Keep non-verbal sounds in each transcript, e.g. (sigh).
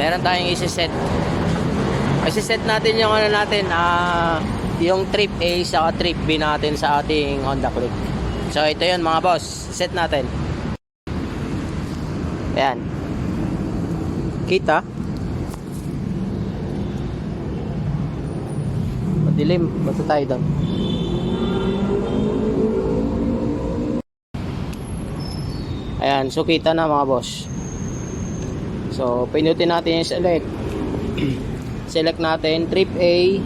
meron tayong isi-set. Isi-set natin yung ano natin, ah, yung trip A sa trip B natin sa ating Honda Click. So ito yun mga boss, set natin. Ayan. Kita? Madilim, basta tayo doon. Ayan, so kita na mga boss. So, pinutin natin yung select. (clears throat) select natin trip A.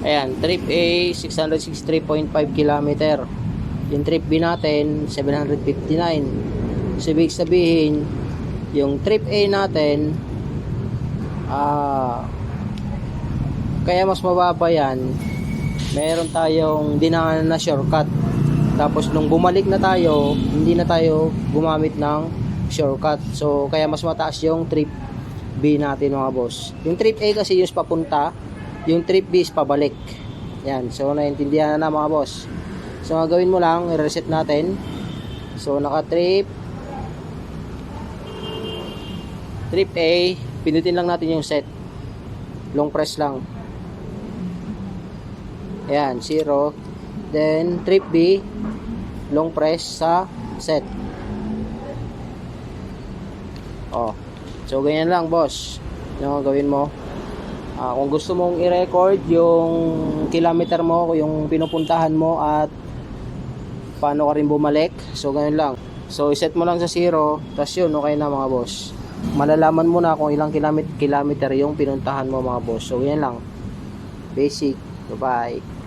Ayan, trip A 663.5 km. Yung trip B natin 759. So, ibig sabihin, yung trip A natin ah kaya mas mababa yan meron tayong dinaanan na shortcut tapos nung bumalik na tayo hindi na tayo gumamit ng shortcut. So kaya mas mataas yung trip B natin mga boss. Yung trip A kasi yung papunta yung trip B is pabalik. Yan. So naintindihan na na mga boss. So ang gawin mo lang i-reset natin. So naka trip trip A pinutin lang natin yung set. Long press lang. Ayan, 0. Then, trip B, long press sa set. Oh. So, ganyan lang, boss. Yung gawin mo. Ah, kung gusto mong i-record yung kilometer mo, yung pinupuntahan mo at paano ka rin bumalik. So, ganyan lang. So, iset mo lang sa 0. Tapos yun, okay na mga boss. Malalaman mo na kung ilang kilometer, yung pinuntahan mo mga boss. So, yan lang. Basic. Bye-bye.